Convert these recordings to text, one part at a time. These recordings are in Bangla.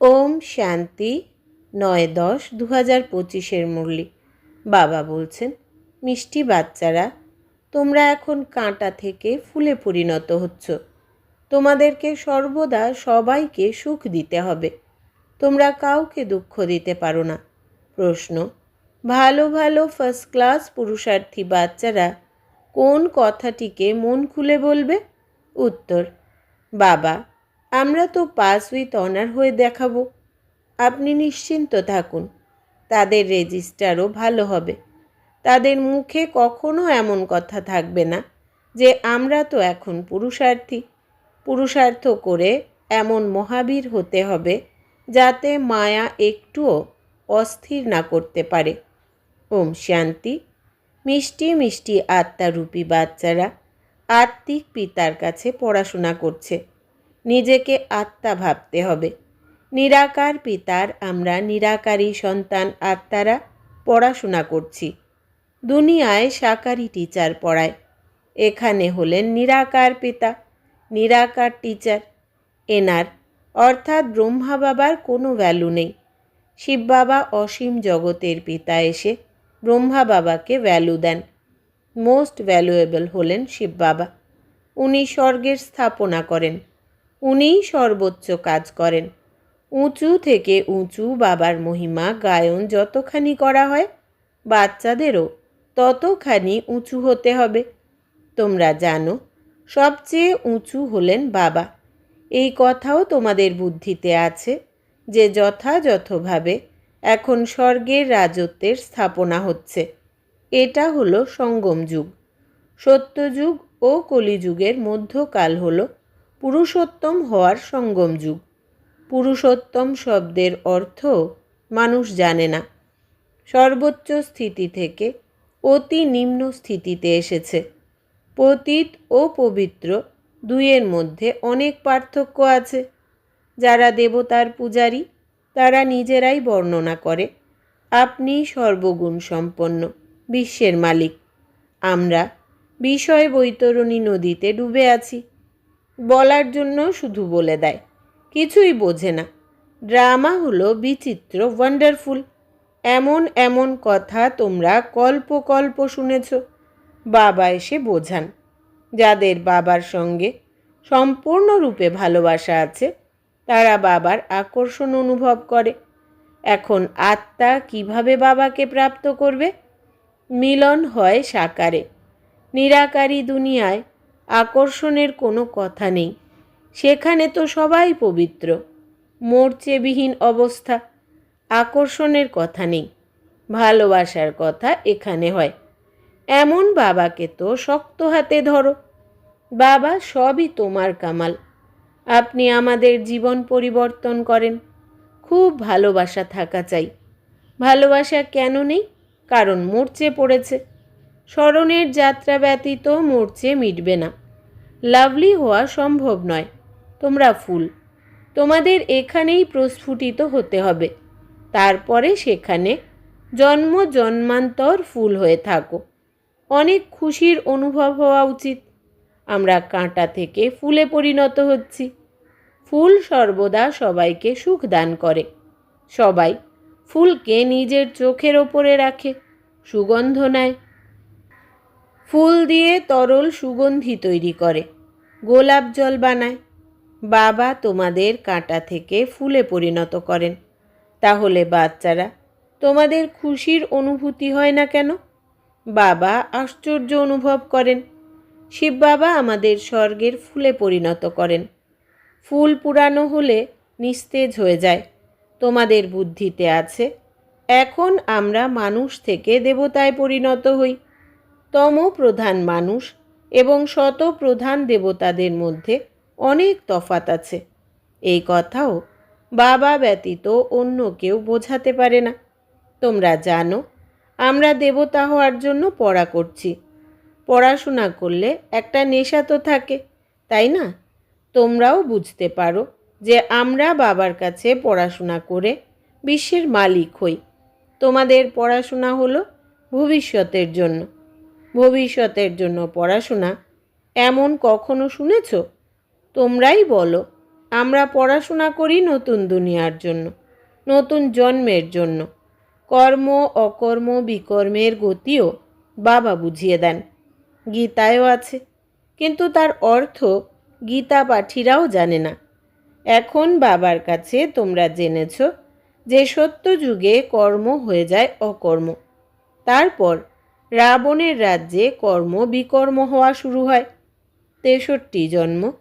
ওম শান্তি নয় দশ দু হাজার পঁচিশের মুরলি। বাবা বলছেন, মিষ্টি বাচ্চারা, তোমরা এখন কাঁটা থেকে ফুলে পরিণত হচ্ছ। তোমাদেরকে সর্বদা সবাইকে সুখ দিতে হবে। তোমরা কাউকে দুঃখ দিতে পারো না। প্রশ্ন, ভালো ভালো ফার্স্ট ক্লাস পুরুষার্থী বাচ্চারা কোন কথাটিকে মন খুলে বলবে? উত্তর, বাবা আমরা তো পাস উইথ অনার হয়ে দেখাবো। আপনি নিশ্চিন্ত থাকুন, তাদের রেজিস্টারও ভালো হবে। তাদের মুখে কখনো এমন কথা থাকবে না যে আমরা তো এখন পুরুষার্থী। পুরুষার্থ করে এমন মহাবীর হতে হবে যাতে মায়া একটুও অস্থির না করতে পারে। ওম শান্তি। মিষ্টি মিষ্টি আত্মারূপী বাচ্চারা আত্মিক পিতার কাছে পড়াশোনা করছে। নিজেকে আত্মা ভাবতে হবে। নিরাকার পিতার আমরা নিরাকারী সন্তান আত্মারা পড়াশোনা করছি। দুনিয়ায় সাকারি টিচার পড়ায়। এখানে হলেন নিরাকার পিতা, নিরাকার টিচার এনার অর্থাৎ ব্রহ্মা বাবার কোনো ভ্যালু নেই। শিব বাবা অসীম জগতের পিতা এসে ব্রহ্মা বাবাকে ভ্যালু দেন। মোস্ট ভ্যালুয়েবল হলেন শিব বাবা। উনি স্বর্গের স্থাপনা করেন। উনিই সর্বোচ্চ কাজ করেন। উঁচু থেকে উঁচু বাবার মহিমা গায়ন যতখানি করা হয়, বাচ্চাদেরও ততখানি উঁচু হতে হবে। তোমরা জানো, সবচেয়ে উঁচু হলেন বাবা। এই কথাও তোমাদের বুদ্ধিতে আছে যে যথাযথভাবে এখন স্বর্গের রাজত্বের স্থাপনা হচ্ছে। এটা হলো সঙ্গম যুগ। সত্যযুগ ও কলিযুগের মধ্যকাল হল পুরুষোত্তম হওয়ার সঙ্গম যুগ। পুরুষোত্তম শব্দের অর্থ মানুষ জানে না। সর্বোচ্চ স্থিতি থেকে অতি নিম্ন স্থিতিতে এসেছে। পতীত ও পবিত্র দুইয়ের মধ্যে অনেক পার্থক্য আছে। যারা দেবতার পূজারী, তারা নিজেরাই বর্ণনা করে, আপনি সর্বগুণ সম্পন্ন, বিশ্বের মালিক। আমরা বিষয় বৈতরণী নদীতে ডুবে আছি। বলার জন্য শুধু বলে দেয়। কিছুই বোঝে না। ড্রামা হলো বিচিত্র ওয়ান্ডারফুল এমন এমন কথা তোমরা কল্প কল্প শুনেছ। বাবা এসে বোঝান। যাদের বাবার সঙ্গে সম্পূর্ণরূপে ভালোবাসা আছে, তারা বাবার আকর্ষণ অনুভব করে। এখন আত্মা কীভাবে বাবাকে প্রাপ্ত করবে? মিলন হয় সাকারে। নিরাকারী দুনিয়ায় আকর্ষণের কোনো কথা নেই। সেখানে তো সবাই পবিত্র। মোর্চেবিহীন অবস্থা। আকর্ষণের কথা নেই। ভালোবাসার কথা এখানে হয়। এমন বাবাকে তো শক্ত হাতে ধরো। বাবা সবই তোমার কামাল। আপনি আমাদের জীবন পরিবর্তন করেন। খুব ভালোবাসা থাকা চাই। ভালোবাসা কেন নেই? কারণ মরচে পড়েছে। স্মরণের যাত্রা ব্যতীত মরচে মিটবে না। লাভলি হওয়া সম্ভব নয়। তোমরা ফুল, তোমাদের এখানেই প্রস্ফুটিত হতে হবে। তারপরে সেখানে জন্ম জন্মান্তর ফুল হয়ে থাকো। অনেক খুশির অনুভব হওয়া উচিত। আমরা কাঁটা থেকে ফুলে পরিণত হচ্ছি। ফুল সর্বদা সবাইকে সুখ দান করে। সবাই ফুলকে নিজের চোখের ওপরে রাখে। সুগন্ধ নেয়। ফুল দিয়ে তরল সুগন্ধি তৈরি করে, গোলাপ জল বানায়। বাবা তোমাদের কাঁটা থেকে ফুলে পরিণত করেন। তাহলে বাচ্চারা, তোমাদের খুশির অনুভূতি হয় না কেন? বাবা আশ্চর্য অনুভব করেন। শিব বাবা আমাদের স্বর্গের ফুলে পরিণত করেন। ফুল পুরানো হলে নিস্তেজ হয়ে যায়। তোমাদের বুদ্ধিতে আছে, এখন আমরা মানুষ থেকে দেবতায় পরিণত হই। তম প্রধান মানুষ এবং শত প্রধান দেবতাদের মধ্যে অনেক তফাত আছে। এই কথাও বাবা ব্যতীত অন্য কেউ বোঝাতে পারে না। তোমরা জানো, আমরা দেবতা হওয়ার জন্য পড়া করছি। পড়াশোনা করলে একটা নেশা তো থাকে, তাই না? তোমরাও বুঝতে পারো যে আমরা বাবার কাছে পড়াশোনা করে বিশ্বের মালিক হই। তোমাদের পড়াশোনা হলো ভবিষ্যতের জন্য। ভবিষ্যতের জন্য পড়াশোনা এমন কখনো শুনেছ? তোমরাই বলো। আমরা পড়াশোনা করি নতুন দুনিয়ার জন্য, নতুন জন্মের জন্য। কর্ম, অকর্ম, বিকর্মের গতিও বাবা বুঝিয়ে দেন। গীতায়ও আছে, কিন্তু তার অর্থ গীতা পাঠীরাও জানে না। এখন বাবার কাছে তোমরা জেনেছ যে সত্য যুগে কর্ম হয়ে যায় অকর্ম। তারপর রাবণের রাজ্যে কর্ম বিকর্ম হওয়া শুরু হয়। তেষট্টি জন্ম।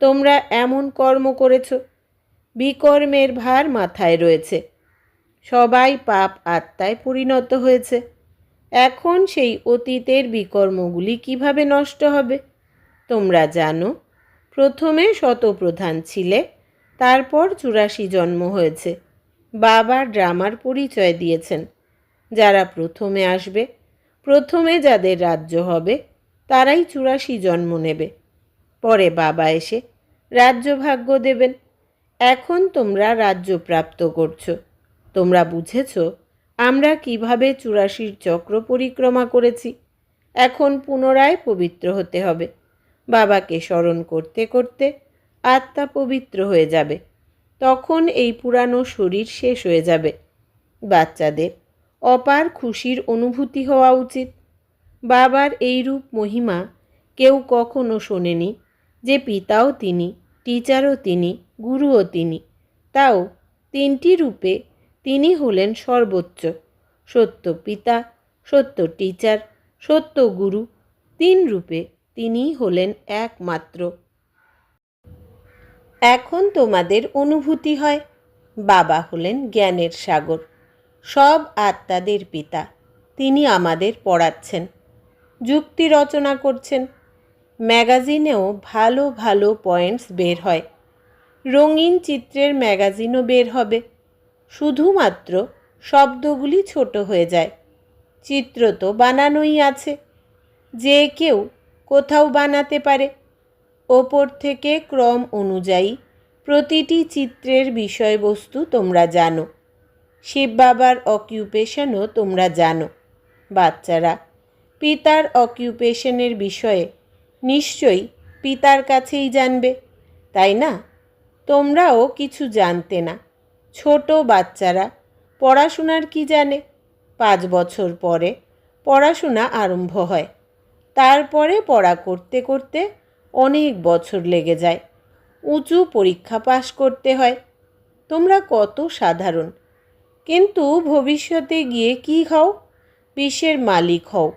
তোমরা এমন কর্ম করেছ। বিকর্মের ভার মাথায় রয়েছে। সবাই পাপ আত্মায় পরিণত হয়েছে। এখন সেই অতীতের বিকর্মগুলি কীভাবে নষ্ট হবে? তোমরা জানো, প্রথমে শতপ্রধান ছিলে, তারপর চুরাশি জন্ম হয়েছে। বাবা ড্রামার পরিচয় দিয়েছেন, যারা প্রথমে আসবে প্রথমে যাদের রাজ্য হবে, তারাই চুরাশি জন্ম নেবে। পরে বাবা এসে রাজ্যভাগ্য দেবেন। এখন তোমরা রাজ্য প্রাপ্ত করছ। তোমরা বুঝেছ, আমরা কীভাবে চুরাশির চক্র পরিক্রমা করেছি। এখন পুনরায় পবিত্র হতে হবে। বাবাকে স্মরণ করতে করতে আত্মা পবিত্র হয়ে যাবে। তখন এই পুরানো শরীর শেষ হয়ে যাবে। বাচ্চাদের অপার খুশির অনুভূতি হওয়া উচিত। বাবার এই রূপ মহিমা কেউ কখনো শোনেনি যে পিতাও তিনি, টিচারও তিনি, গুরুও তিনি। তাও তিনটি রূপে তিনি হলেন সর্বোচ্চ। সত্য পিতা, সত্য টিচার, সত্য গুরু, তিন রূপে তিনিই হলেন একমাত্র। এখন তোমাদের অনুভূতি হয়, বাবা হলেন জ্ঞানের সাগর। সব আত্মাদের পিতা, তিনি আমাদের পড়াচ্ছেন, যুক্তি রচনা করছেন। ম্যাগাজিনেও ভালো ভালো পয়েন্টস বের হয়। রঙিন চিত্রের ম্যাগাজিনও বের হবে। শুধুমাত্র শব্দগুলি ছোট হয়ে যায়। চিত্র তো বানানোই আছে। যে কেউ কোথাও বানাতে পারে। ওপর থেকে ক্রম অনুযায়ী প্রতিটি চিত্রের বিষয়বস্তু তোমরা জানো। শিব বাবার অকিউপেশনও তোমরা জানো। বাচ্চারা, পিতার অকিউপেশনের বিষয়ে নিশ্চয়ই পিতার কাছেই জানবে, তাই না? তোমরাও কিছু জানতে না। ছোট বাচ্চারা পড়াশোনার কি জানে? পাঁচ বছর পরে পড়াশোনা আরম্ভ হয়। তারপরে পড়া করতে করতে অনেক বছর লেগে যায়। উঁচু পরীক্ষা পাশ করতে হয়। তোমরা কত সাধারণ কিন্তু ভবিষ্যতে গিয়ে কি হও? বিশ্বের মালিক হও।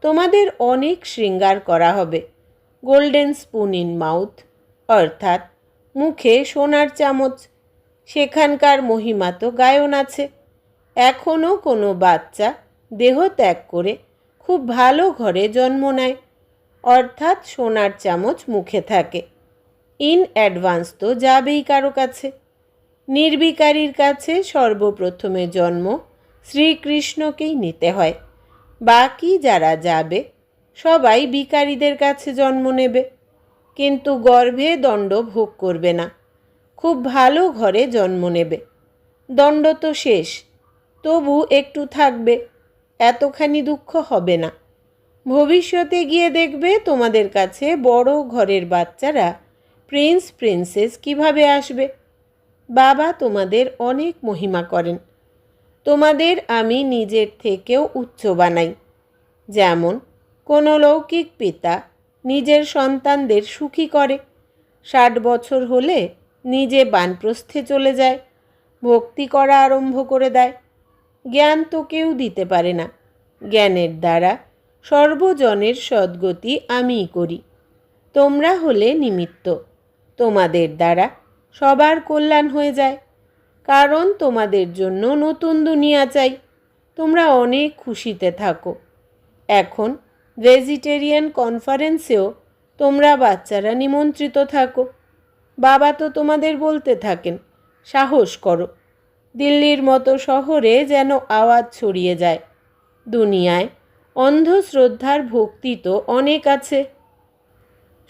তোমাদের অনেক শৃঙ্গার করা হবে। Golden spoon in mouth. অর্থাৎ মুখে সোনার চামচ। সেখানকার মহিমা তো গায়ন আছে। এখনও কোনো বাচ্চা দেহ ত্যাগ করে খুব ভালো ঘরে জন্ম নেয়। অর্থাৎ সোনার চামচ মুখে থাকে। ইন অ্যাডভান্স তো যাবেই কারও কাছে। নির্বিকারীর কাছে সর্বপ্রথমে জন্ম শ্রীকৃষ্ণকেই নিতে হয়। বাকি যারা যাবে, সবাই বিকারীদের কাছে জন্ম নেবে। কিন্তু গর্ভে দণ্ড ভোগ করবে না। খুব ভালো ঘরে জন্ম নেবে। দণ্ড তো শেষ, তবু একটু থাকবে, এতখানি দুঃখ হবে না। ভবিষ্যতে গিয়ে দেখবে তোমাদের কাছে বড় ঘরের বাচ্চারা প্রিন্স, প্রিন্সেস কীভাবে আসবে। বাবা তোমাদের অনেক মহিমা করেন। তোমাদের আমি নিজের থেকেও উচ্চ বানাই। যেমন, কোনো লৌকিক পিতা নিজের সন্তানদের সুখী করে। ষাট বছর হলে নিজে বানপ্রস্থে চলে যায়, ভক্তি করা আরম্ভ করে দেয়। জ্ঞান তো কেউ দিতে পারে না। জ্ঞানের দ্বারা সর্বজনের সদ্গতি আমিই করি। তোমরা হলে নিমিত্ত। তোমাদের দ্বারা সবার কল্যাণ হয়ে যায়। কারণ তোমাদের জন্য নতুন দুনিয়া চাই। তোমরা অনেক খুশিতে থাকো। এখন ভেজিটেরিয়ান কনফারেন্সেও তোমরা বাচ্চারা নিমন্ত্রিত থাকো। বাবা তো তোমাদের বলতে থাকেন, সাহস করো। দিল্লির মতো শহরে যেন আওয়াজ ছড়িয়ে যায়। দুনিয়ায় অন্ধশ্রদ্ধার ভক্তি তো অনেক আছে।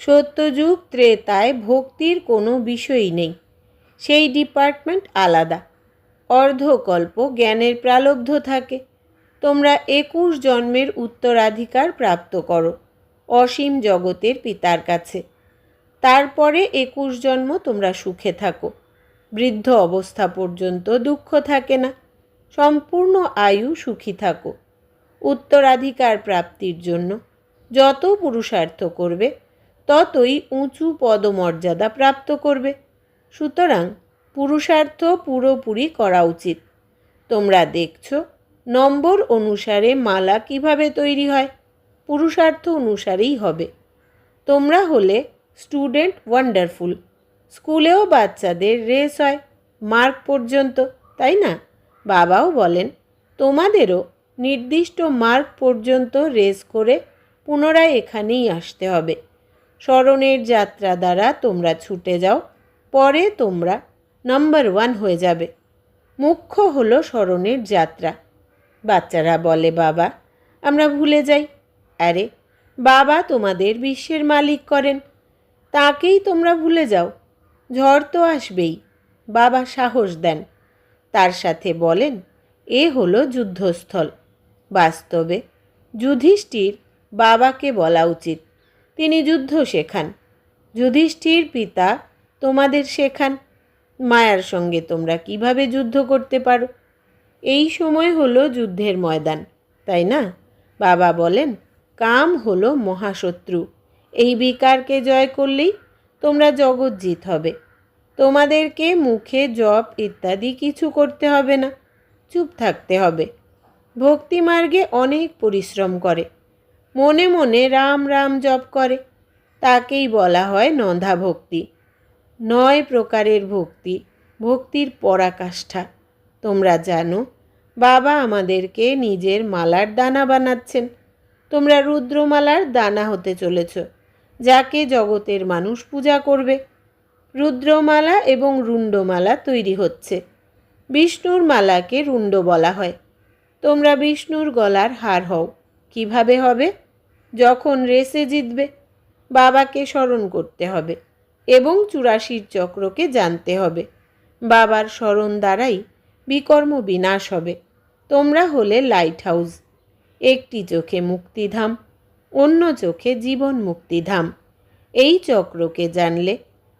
সত্যযুগ ত্রেতায় ভক্তির কোনো বিষয়ই নেই। সেই ডিপার্টমেন্ট আলাদা। অর্ধকল্প জ্ঞানের প্রালব্ধ থাকে। তোমরা একুশ জন্মের উত্তরাধিকার প্রাপ্ত করো, অসীম জগতের পিতার কাছে। তারপরে একুশ জন্ম তোমরা সুখে থাকো। বৃদ্ধ অবস্থা পর্যন্ত দুঃখ থাকে না। সম্পূর্ণ আয়ু সুখী থাকো। উত্তরাধিকার প্রাপ্তির জন্য যত পুরুষার্থ করবে ততই উঁচু পদমর্যাদা প্রাপ্ত করবে। সুতরাং পুরুষার্থ পুরোপুরি করা উচিত। তোমরা দেখছ, নম্বর অনুসারে মালা কীভাবে তৈরি হয়? পুরুষার্থ অনুসারেই হবে। তোমরা হলে স্টুডেন্ট ওয়ান্ডারফুল। স্কুলেও বাচ্চাদের রেস হয়, মার্ক পর্যন্ত, তাই না? বাবাও বলেন, তোমাদেরও নির্দিষ্ট মার্ক পর্যন্ত রেস করে পুনরায় এখানেই আসতে হবে। স্মরণের যাত্রা দ্বারা তোমরা ছুটে যাও, পরে তোমরা নাম্বার ওয়ান হয়ে যাবে। মুখ্য হলো স্মরণের যাত্রা। বাচ্চারা বলে, বাবা, আমরা ভুলে যাই। আরে, বাবা তোমাদের বিশ্বের মালিক করেন। তাকেই তোমরা ভুলে যাও। ঝড় তো আসবেই, বাবা সাহস দেন। তার সাথে বলেন, এ হলো যুদ্ধস্থল। বাস্তবে যুধিষ্ঠির বাবাকে বলা উচিত। তিনি যুদ্ধ শেখান। যুধিষ্ঠির পিতা তোমাদের শেখান, মায়ার সঙ্গে তোমরা কীভাবে যুদ্ধ করতে পারো? এই সময় হলো যুদ্ধের ময়দান, তাই না? বাবা বলেন, কাম হলো মহাশত্রু। এই বিকারকে জয় করলেই তোমরা জগৎজিৎ হবে। তোমাদেরকে মুখে জপ ইত্যাদি কিছু করতে হবে না, চুপ থাকতে হবে। ভক্তিমার্গে অনেক পরিশ্রম করে। মনে মনে রাম রাম জপ করে। তাকেই বলা হয় নন্ধা ভক্তি। নয় প্রকারের ভক্তি। ভক্তির পরাকাষ্ঠা। তোমরা জানো, বাবা আমাদেরকে নিজের মালার দানা বানাচ্ছেন। তোমরা রুদ্রমালার দানা হতে চলেছ, যাকে জগতের মানুষ পূজা করবে। রুদ্রমালা এবং রুণ্ডমালা তৈরি হচ্ছে। বিষ্ণুর মালাকে রুণ্ড বলা হয়। তোমরা বিষ্ণুর গলার হার হও। কীভাবে হবে? যখন রেসে জিতবে, বাবাকে স্মরণ করতে হবে এবং চুরাশির চক্রকে জানতে হবে। বাবার স্মরণ দ্বারাই বিকর্ম বিনাশ হবে। তোমরা হলে লাইট হাউস একটি চোখে মুক্তিধাম, অন্য চোখে জীবন মুক্তিধাম। এই চক্রকে জানলে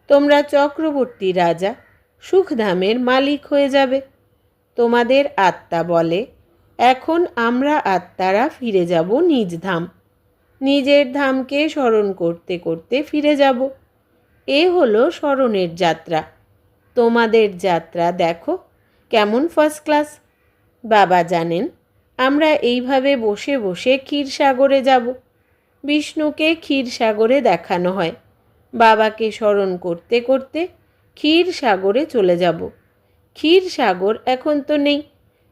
তোমরা চক্রবর্তী রাজা সুখধামের মালিক হয়ে যাবে। তোমাদের আত্মা বলে এখন আমরা আত্মারা ফিরে যাব নিজ ধাম। নিজের ধামকে স্মরণ করতে করতে ফিরে যাব। এ হলো স্মরণের যাত্রা। তোমাদের যাত্রা দেখো কেমন ফার্স্ট ক্লাস বাবা জানেন, আমরা এইভাবে বসে বসে ক্ষীরসাগরে যাব। বিষ্ণুকে ক্ষীরসাগরে দেখানো হয়। বাবাকে স্মরণ করতে করতে ক্ষীরসাগরে চলে যাব। ক্ষীরসাগর এখন তো নেই।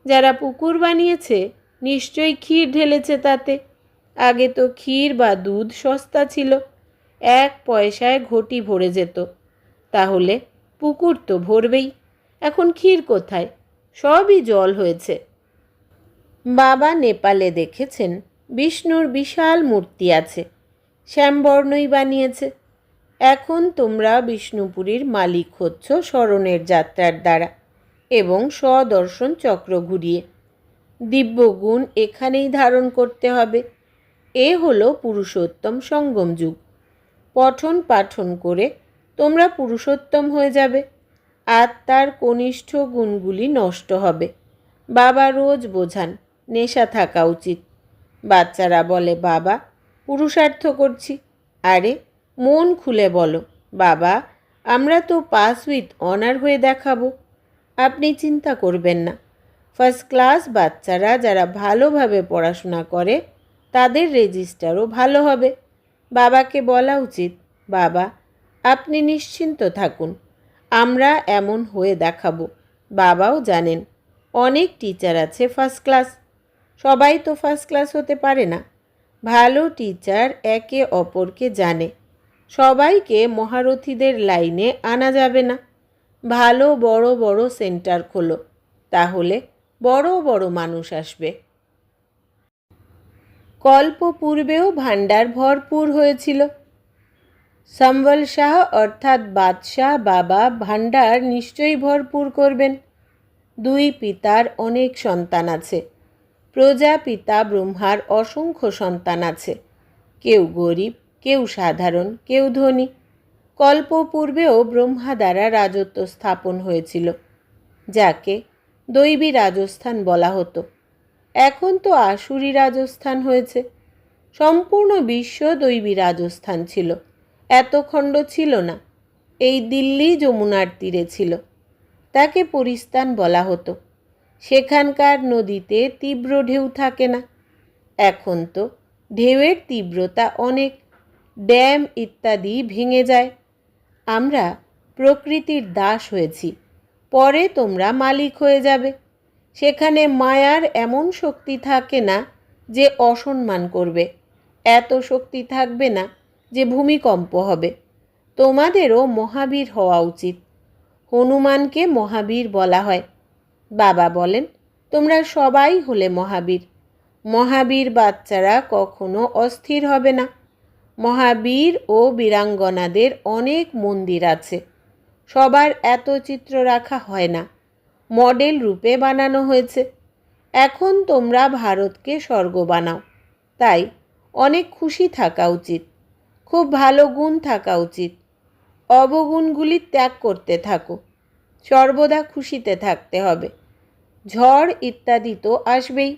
যারা পুকুর বানিয়েছে, নিশ্চয়ই ক্ষীর ঢেলেছে তাতে। আগে তো ক্ষীর বা দুধ সস্তা ছিল, এক পয়সায় ঘটি ভরে যেত। তাহলে পুকুর তো ভরবেই, এখন ক্ষীর কোথায়? সবই জল হয়েছে। বাবা নেপালে দেখেছেন বিষ্ণুর বিশাল মূর্তি আছে, শ্যামবর্ণই বানিয়েছে। এখন তোমরা বিষ্ণুপুরীর মালিক হচ্ছ স্মরণের যাত্রার দ্বারা। এবং স্বদর্শন চক্র ঘুরিয়ে। দিব্যগুণ এখানেই ধারণ করতে হবে। এ হলো পুরুষোত্তম সঙ্গম যুগ। পঠন পাঠন করে তোমরা পুরুষোত্তম হয়ে যাবে আত্মার কনিষ্ঠ গুণগুলি নষ্ট হবে। বাবা রোজ বোঝান, নেশা থাকা উচিত। বাচ্চারা বলে, বাবা, পুরুষার্থ করছি। আরে, মন খুলে বলো, বাবা, আমরা তো পাস উইথ অনার হয়ে দেখাবো। আপনি চিন্তা করবেন না। ফার্স্ট ক্লাস বাচ্চারা যারা ভালোভাবে পড়াশোনা করে, তাদের রেজিস্টারও ভালো হবে। বাবাকে বলা উচিত, বাবা, আপনি নিশ্চিন্ত থাকুন, আমরা এমন হয়ে দেখাবো। বাবাও জানেন, অনেক টিচার আছে ফার্স্ট ক্লাস সবাই তো ফার্স্ট ক্লাস হতে পারে না। ভালো টিচার একে অপরকে জানে। সবাইকে মহারথীদের লাইনে আনা যাবে না। ভালো, বড় বড় সেন্টার খোলো। তাহলে বড় বড় মানুষ আসবে। কল্প পূর্বেও ভাণ্ডার ভরপুর হয়েছিল। সম্বল শাহ অর্থাৎ বাদশাহ বাবা ভাণ্ডার নিশ্চয়ই ভরপুর করবেন। দুই পিতার অনেক সন্তান আছে। প্রজাপিতা ব্রহ্মার অসংখ্য সন্তান আছে। কেউ গরিব, কেউ সাধারণ, কেউ ধনী। কল্প পূর্বেও ব্রহ্মা দ্বারা রাজত্ব স্থাপন হয়েছিল, যাকে দৈবী রাজস্থান বলা হতো। এখন তো আসুরি রাজস্থান হয়েছে। সম্পূর্ণ বিশ্ব দৈবী রাজস্থান ছিল। এত খণ্ড ছিল না, এই দিল্লি যমুনার তীরে ছিল। তাকে পরিস্থান বলা হতো। সেখানকার নদীতে তীব্র ঢেউ থাকে না। এখন তো ঢেউয়ের তীব্রতা অনেক। ড্যাম ইত্যাদি ভেঙে যায়। আমরা প্রকৃতির দাস হয়েছি, পরে তোমরা মালিক হয়ে যাবে। সেখানে মায়ার এমন শক্তি থাকে না যে অসম্মান করবে, এত শক্তি থাকবে না যে ভূমিকম্প হবে। তোমাদেরও মহাবীর হওয়া উচিত। হনুমানকে মহাবীর বলা হয়। বাবা বলেন, তোমরা সবাই হলে মহাবীর। মহাবীর বাচ্চারা কখনো অস্থির হবে না। মহাবীর ও বীরাঙ্গনাদের অনেক মন্দির আছে। সবার এত চিত্র রাখা হয় না। মডেল রূপে বানানো হয়েছে। এখন তোমরা ভারতকে স্বর্গ বানাও। তাই অনেক খুশি থাকা উচিত। খুব ভালো গুণ থাকা উচিত। অবগুণগুলি ত্যাগ করতে থাকো। সর্বদা খুশিতে থাকতে হবে। ঝড় ইত্যাদি তো আসবেই।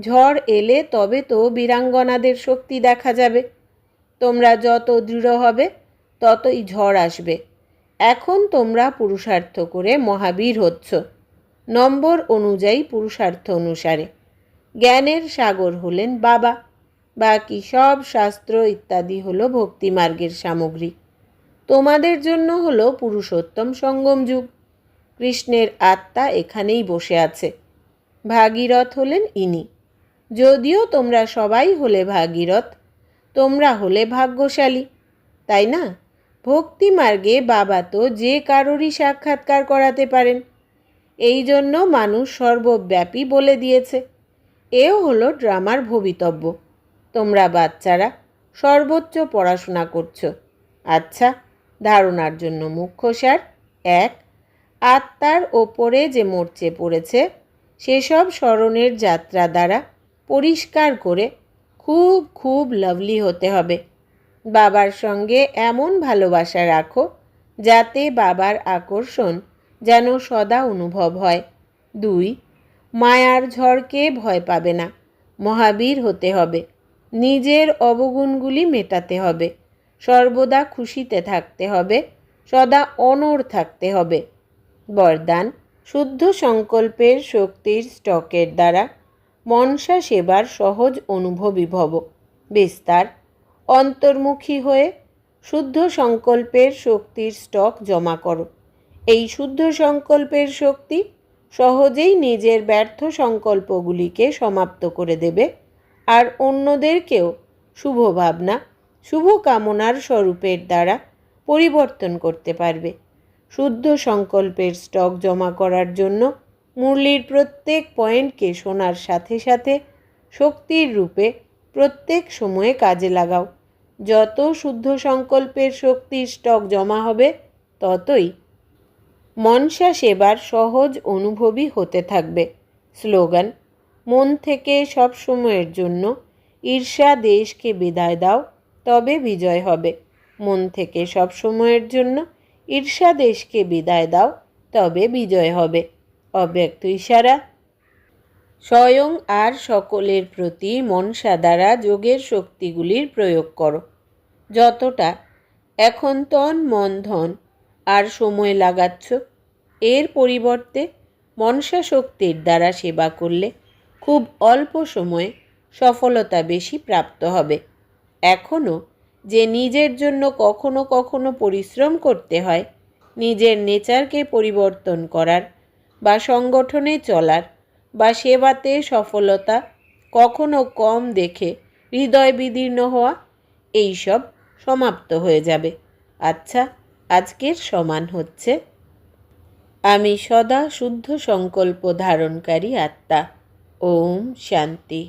ঝড় এলে তবে তো বীরাঙ্গনাদের শক্তি দেখা যাবে। তোমরা যত দৃঢ় হবে, ততই ঝড় আসবে। এখন তোমরা পুরুষার্থ করে মহাবীর হচ্ছ। নম্বর অনুযায়ী পুরুষার্থ অনুসারে। জ্ঞানের সাগর হলেন বাবা। বাকি সব শাস্ত্র ইত্যাদি হলো ভক্তিমার্গের সামগ্রী। তোমাদের জন্য হলো পুরুষোত্তম সঙ্গম যুগ। কৃষ্ণের আত্মা এখানেই বসে আছে। ভাগীরথ হলেন ইনি। যদিও তোমরা সবাই হলে ভাগীরথ তোমরা হলে ভাগ্যশালী, তাই না? ভক্তি মার্গে বাবা তো যে কারোরই সাক্ষাৎকার করাতে পারেন। এই জন্য মানুষ সর্বব্যাপী বলে দিয়েছে। এও হলো ড্রামার ভবিতব্য। তোমরা বাচ্চারা সর্বোচ্চ পড়াশোনা করছ। আচ্ছা ধারণার জন্য মুখ্য সার এক, আত্মার ওপরে যে মরচে পড়েছে, সেসব স্মরণের যাত্রা দ্বারা পরিষ্কার করে খুব খুব লাভলি হতে হবে। বাবার সঙ্গে এমন ভালোবাসা রাখো যাতে বাবার আকর্ষণ যেন সদা অনুভব হয়। দুই, মায়ার ঝড়কে ভয় পাবে না? মহাবীর হতে হবে। নিজের অবগুণগুলি মেটাতে হবে। সর্বদা খুশিতে থাকতে হবে, সদা অনড় থাকতে হবে। বরদান, শুদ্ধ সংকল্পের শক্তির স্টকের দ্বারা মনসা সেবার সহজ অনুভবী ভব বিস্তার, অন্তর্মুখী হয়ে শুদ্ধ সংকল্পের শক্তির স্টক জমা করো। এই শুদ্ধ সংকল্পের শক্তি সহজেই নিজের ব্যর্থ সংকল্পগুলিকে সমাপ্ত করে দেবে আর অন্যদেরকেও শুভ ভাবনা, শুভ কামনার স্বরূপের দ্বারা পরিবর্তন করতে পারবে। শুদ্ধ সংকল্পের স্টক জমা করার জন্য মুরলির প্রত্যেক পয়েন্টকে শোনার সাথে সাথে শক্তির রূপে প্রত্যেক সময়ে কাজে লাগাও। যত শুদ্ধ সংকল্পের শক্তির স্টক জমা হবে, ততই মনসা সেবার সহজ অনুভবী হতে থাকবে। স্লোগান, মন থেকে সব সময়ের জন্য ঈর্ষা দেশকে বিদায় দাও, তবে বিজয় হবে। মন থেকে সব সময়ের জন্য ঈর্ষা দেশকে বিদায় দাও, তবে বিজয় হবে। অব্যক্ত ইশারা। স্বয়ং আর সকলের প্রতি মনসা দ্বারা যোগের শক্তিগুলির প্রয়োগ করো। যতটা এখন তন মন ধন আর সময় লাগাচ্ছ, এর পরিবর্তে মনসা শক্তির দ্বারা সেবা করলে খুব অল্প সময়ে সফলতা বেশি প্রাপ্ত হবে। এখনও যে নিজের জন্য কখনো কখনো পরিশ্রম করতে হয়, নিজের নেচারকে পরিবর্তন করার বা সংগঠনে চলার বা সেবাতে সফলতা কখনো কম দেখে হৃদয় বিদীর্ণ হওয়া, এইসব সমাপ্ত হয়ে যাবে। আচ্ছা আজকের সমান হচ্ছে, আমি সদা শুদ্ধ সংকল্প ধারণকারী আত্মা। ওম শান্তি।